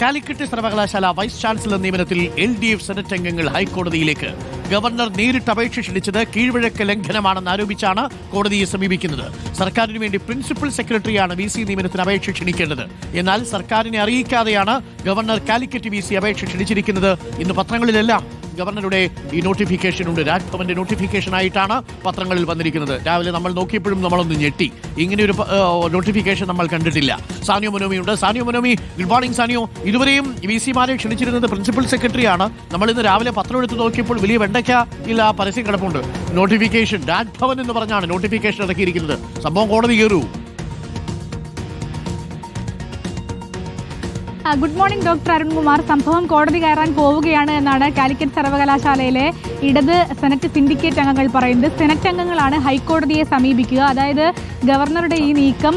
കാലിക്കറ്റ് സർവകലാശാല vice chancellor നിയമനത്തിൽ L D F senate അംഗങ്ങൾ ഹൈക്കോടതിയിലേക്ക്. ഗവർണർ നേരിട്ട് അപേക്ഷ ക്ഷണിച്ചത് കീഴ്വഴക്ക ലംഘനമാണെന്ന് ആരോപിച്ചാണ് കോടതിയെ സമീപിക്കുന്നത്. സർക്കാരിന് വേണ്ടി പ്രിൻസിപ്പൽ സെക്രട്ടറിയാണ് വി സി നിയമനത്തിന് അപേക്ഷ ക്ഷണിക്കേണ്ടത്. എന്നാൽ സർക്കാരിനെ അറിയിക്കാതെയാണ് ഗവർണർ കാലിക്കറ്റ് വി സി അപേക്ഷ ക്ഷണിച്ചിരിക്കുന്നത്. ഇന്ന് പത്രങ്ങളിലെല്ലാം ഗവർണറുടെ ഈ നോട്ടിഫിക്കേഷൻ ഉണ്ട്. രാജ്ഭവന്റെ നോട്ടിഫിക്കേഷൻ ആയിട്ടാണ് പത്രങ്ങളിൽ വന്നിരിക്കുന്നത്. രാവിലെ നമ്മൾ നോക്കിയപ്പോഴും നമ്മളൊന്ന് ഞെട്ടി. ഇങ്ങനെ ഒരു നോട്ടിഫിക്കേഷൻ നമ്മൾ കണ്ടിട്ടില്ല. സാനിയോ മനോമി ഉണ്ട് സാനിയോ മനോമി ഗുഡ് മോർണിംഗ് സാനിയോ. ഇതുവരെയും വി സിമാരെ ക്ഷണിച്ചിരുന്നത് പ്രിൻസിപ്പൽ സെക്രട്ടറിയാണ് നമ്മൾ ഇന്ന് രാവിലെ പത്രം എടുത്ത് നോക്കിയപ്പോൾ വലിയ വെണ്ടയ്ക്ക ഇല്ല പരസ്യം കിടപ്പുണ്ട്. നോട്ടിഫിക്കേഷൻ രാജ്ഭവൻ എന്ന് പറഞ്ഞാണ് നോട്ടിഫിക്കേഷൻ ഇറക്കിയിരിക്കുന്നത്. സംഭവം കോടതി കയറൂ. Good morning doctor Arunkumar. സംഭവം കോടതി കയറാൻ പോവുകയാണ് എന്നാണ് കാലിക്കറ്റ് സർവകലാശാലയിലെ ഇടത് സെനറ്റ് സിൻഡിക്കേറ്റ് അംഗങ്ങൾ പറയുന്നത്. സെനറ്റ് അംഗങ്ങളാണ് ഹൈക്കോടതിയെ സമീപിക്കുക. അതായത് ഗവർണറുടെ ഈ നീക്കം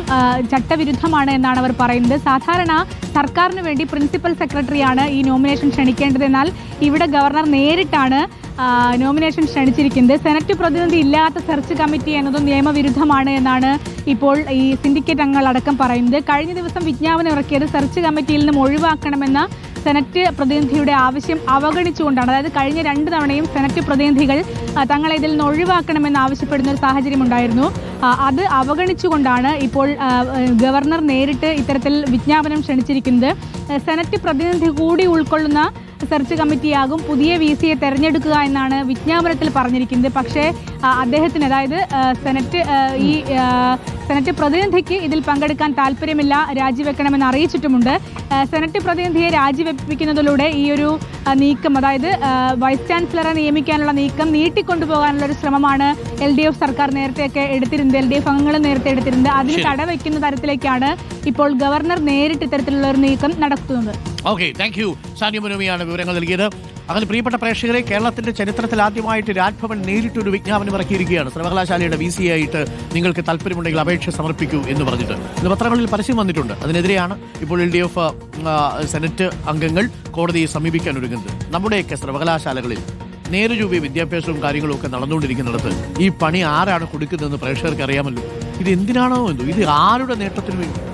ചട്ടവിരുദ്ധമാണ് എന്നാണ് അവർ പറയുന്നത്. സാധാരണ സർക്കാരിന് വേണ്ടി പ്രിൻസിപ്പൽ സെക്രട്ടറിയാണ് ഈ നോമിനേഷൻ ക്ഷണിക്കേണ്ടത്. എന്നാൽ ഇവിടെ ഗവർണർ നേരിട്ടാണ് നോമിനേഷൻ ക്ഷണിച്ചിരിക്കുന്നത്. സെനറ്റ് പ്രതിനിധി ഇല്ലാത്ത സെർച്ച് കമ്മിറ്റി എന്നത് നിയമവിരുദ്ധമാണ് എന്നാണ് ഇപ്പോൾ ഈ സിൻഡിക്കേറ്റ് അംഗങ്ങൾ അടക്കം പറയുന്നത്. കഴിഞ്ഞ ദിവസം വിജ്ഞാപനം ഇറക്കിയത് സെർച്ച് കമ്മിറ്റിയിൽ നിന്നും ഒഴിവാക്കണമെന്ന സെനറ്റ് പ്രതിനിധിയുടെ ആവശ്യം അവഗണിച്ചുകൊണ്ടാണ്. അതായത് കഴിഞ്ഞ രണ്ട് തവണയും സെനറ്റ് പ്രതിനിധികൾ തങ്ങളെ ഇതിൽ നിന്ന് ഒഴിവാക്കണമെന്ന് ആവശ്യപ്പെടുന്ന ഒരു സാഹചര്യം ഉണ്ടായിരുന്നു. അത് അവഗണിച്ചുകൊണ്ടാണ് ഇപ്പോൾ ഗവർണർ നേരിട്ട് ഇത്തരത്തിൽ വിജ്ഞാപനം ക്ഷണിച്ചിരിക്കുന്നത്. സെനറ്റ് പ്രതിനിധി കൂടി ഉൾക്കൊള്ളുന്ന സെർച്ച് കമ്മിറ്റിയാകും പുതിയ വി സിയെ തെരഞ്ഞെടുക്കുക എന്നാണ് വിജ്ഞാപനത്തിൽ പറഞ്ഞിരിക്കുന്നത്. പക്ഷേ അദ്ദേഹത്തിന് അതായത് സെനറ്റ് ഈ സെനറ്റ് പ്രതിനിധിക്ക് ഇതിൽ പങ്കെടുക്കാൻ താല്പര്യമില്ല രാജിവെക്കണമെന്ന് അറിയിച്ചിട്ടുമുണ്ട്. സെനറ്റ് പ്രതിനിധിയെ രാജിവെപ്പിക്കുന്നതിലൂടെ ഈ ഒരു നീക്കം അതായത് വൈസ് ചാൻസലറെ നിയമിക്കാനുള്ള നീക്കം നീട്ടിക്കൊണ്ടുപോകാനുള്ള ഒരു ശ്രമമാണ് എൽ ഡി എഫ് സർക്കാർ നേരത്തെയൊക്കെ എടുത്തിരുന്നത് എൽ ഡി എഫ് അംഗങ്ങളും നേരത്തെ എടുത്തിരുന്നത്. അതിന്. തടവയ്ക്കുന്ന തരത്തിലേക്കാണ് ഇപ്പോൾ ഗവർണർ നേരിട്ട് ഇത്തരത്തിലുള്ള ഒരു നീക്കം നടത്തുന്നത് ഓക്കെ താങ്ക് യു സാനിയ വിവരങ്ങൾ നൽകിയത്. അങ്ങനെ പ്രിയപ്പെട്ട പ്രേക്ഷകരെ കേരളത്തിന്റെ ചരിത്രത്തിൽ ആദ്യമായിട്ട് രാജ്ഭവൻ നേരിട്ടൊരു വിജ്ഞാപനം ഇറക്കിയിരിക്കുകയാണ്. സർവകലാശാലയുടെ വി സി ആയിട്ട് നിങ്ങൾക്ക് താല്പര്യമുണ്ടെങ്കിൽ അപേക്ഷ സമർപ്പിക്കൂ എന്ന് പറഞ്ഞിട്ട്. ഇന്ന് പത്രങ്ങളിൽ പരസ്യം വന്നിട്ടുണ്ട്. അതിനെതിരെയാണ് ഇപ്പോൾ എൽ ഡി എഫ് സെനറ്റ് അംഗങ്ങൾ കോടതിയെ സമീപിക്കാൻ ഒരുങ്ങുന്നത്. നമ്മുടെയൊക്കെ സർവകലാശാലകളിൽ നേരുരൂപി വിദ്യാഭ്യാസവും കാര്യങ്ങളും ഒക്കെ നടന്നുകൊണ്ടിരിക്കുന്നിടത്ത് ഈ പണി ആരാണ് കൊടുക്കുന്നതെന്ന് പ്രേക്ഷകർക്ക് അറിയാമല്ലോ ഇത് എന്തിനാണോ എന്തോ? ഇത് ആരുടെ നേട്ടത്തിന് വേണ്ടി?